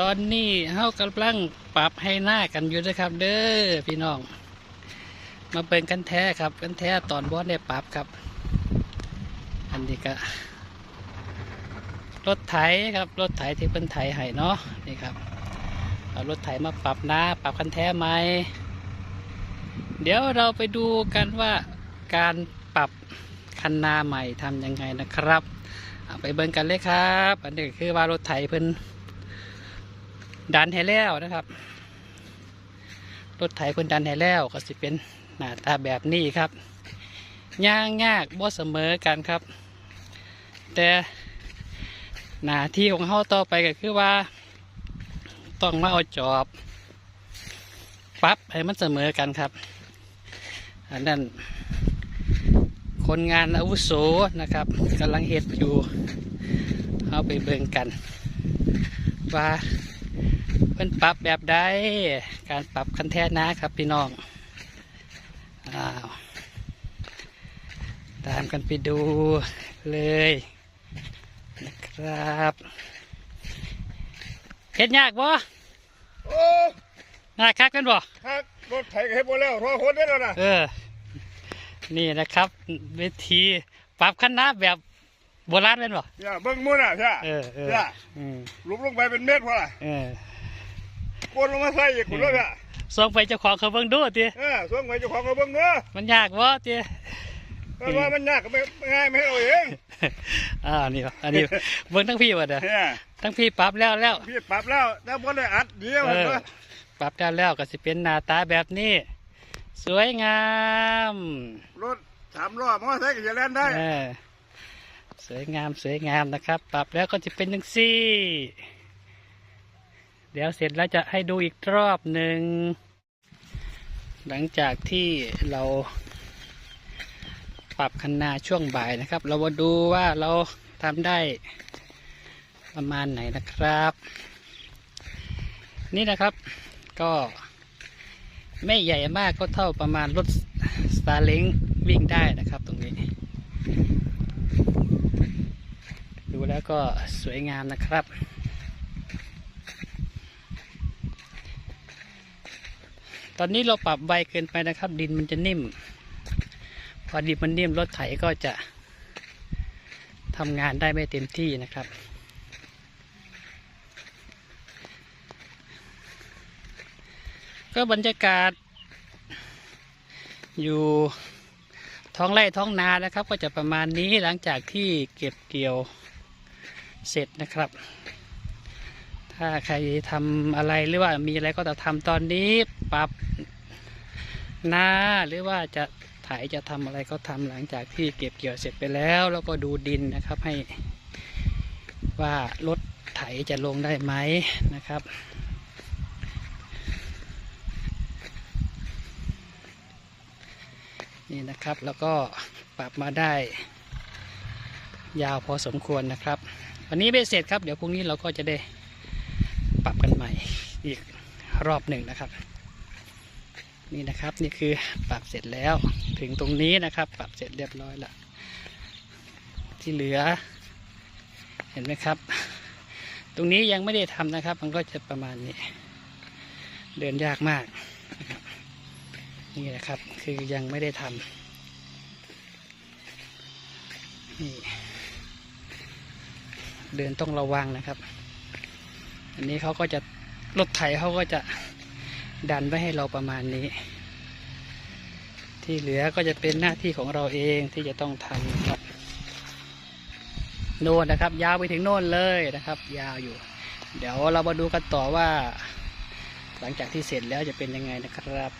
ตอนนี้เฮากำลังปรับให้หน้ากันอยู่นะครับ เด้อพี่น้อง มาเป็นกันแท้ครับกันแท้ตอนบอสได้ปรับครับ อันนี้ก็รถไถครับรถไถที่เป็นไถให้เนาะนี่ครับเอารถไถมาปรับหน้าปรับกันแท้ไหมเดี๋ยวเราไปดูกันว่าการปรับคันนาใหม่ทำยังไงนะครับเอาไปเบิ่งกันเลยครับ อันนี้คือว่ารถไถเพิ่น ดันให้แล้วนะครับ รถไถเพิ่นดันให้แล้วก็สิเป็นหน้าตาแบบนี้ครับย่างยากบ่เสมอกันครับ แต่หน้าที่ของเขาต่อไปก็คือว่า ต้องมาเอาจอบปรับให้มันเสมอกันครับ อันนั้นคนงานอาวุโสนะครับกำลังเฮ็ดอยู่เอาไปเบิ่งกัน ว่า เพิ่นปรับแบบใดการปรับคันแท้นะครับพี่น้องอ้าวตามกันไปดูเลยนะครับเฮ็ดยากบ่โอ้ยากคักกันบ่ฮักรถไถก็เฮ็ดบ่แล้วรอคนได้แล้วนะเออ นี่นะครับเวทีปรับคณะแบบโบราณเป็นบ่อย่าเบิ่งมื้อน่ะใช่เออเอออย่าอืมลุบลงไปเป็นเมตรพอล่ะเออ กวนลงมาใส่อีกคนด้วยอะส่งไปเจ้าของเขาเบิ่งดูติเออส่งไปเจ้าของก็เบิ่งเด้อมันยากบ่ติเพราะว่ามันยากก็ไม่ง่ายไม่ให้เอาเองอ่านี่บ่อันนี้เบิ่งทั้งพี่บ่เด้อเนี่ยทั้งพี่ปรับแล้วแล้วพี่ปรับแล้วแต่บ่ได้อัดเดียวเอเห็นอบ่ปรับได้แล้วก็สิเป็นหน้าตาแบบนี้สวยงามรถสามล้อมอไซค์ก็จะแล่นได้เออสวยงามสวยงามนะครับ ปรับแล้วก็จะเป็นจังซี่ เดี๋ยวเสร็จแล้วจะให้ดูอีกรอบหนึ่ง หลังจากที่เราปรับคันนาช่วงบ่ายนะครับ เรามาดูว่าเราทำได้ประมาณไหนนะครับ นี่นะครับก็ไม่ใหญ่มากก็เท่าประมาณรถสตาร์เล้งวิ่งได้นะครับตรงนี้ ดูแล้วก็สวยงามนะครับ ตอนนี้เราปรับไวเกินไปนะครับ ดินมันจะนิ่ม พอดินมันนิ่มรถไถก็จะทำงานได้ไม่เต็มที่นะครับก็บรรยากาศ อยู่ท้องไร่ท้องนานะครับ ก็จะประมาณนี้หลังจากที่เก็บเกี่ยวเสร็จนะครับ ถ้าใครทำอะไรหรือว่ามีอะไรก็จะทำตอนนี้ปรับนาหรือว่าจะไถจะทำอะไรก็ทำหลังจากที่เก็บเกี่ยวเสร็จไปแล้ว แล้วก็ดูดินนะครับให้ว่ารถไถจะลงได้ไหมนะครับนี่นะครับแล้วก็ปรับมาได้ ยาวพอสมควรนะครับ วันนี้ไม่เสร็จครับ เดี๋ยวพรุ่งนี้เราก็จะได้ ใหม่อีกรอบหนึ่งนะครับ นี่นะครับนี่คือปรับเสร็จแล้วถึงตรงนี้นะครับ ปรับเสร็จเรียบร้อยแล้วที่เหลือ เห็นไหมครับ ตรงนี้ยังไม่ได้ทำนะครับ มันก็จะประมาณนี้ เดินยากมากนี่นะครับคือยังไม่ได้ทำนี่เดินต้องระวังนะครับ อันนี้เขาก็จะรถไถเขาก็จะดันไว้ให้เราประมาณนี้ ที่เหลือก็จะเป็นหน้าที่ของเราเองที่จะต้องทำครับโน่นนะครับ ยาวไปถึงโน่นเลยนะครับ ยาวอยู่ เดี๋ยวเรามาดูกันต่อว่า หลังจากที่เสร็จแล้วจะเป็นยังไงนะครับ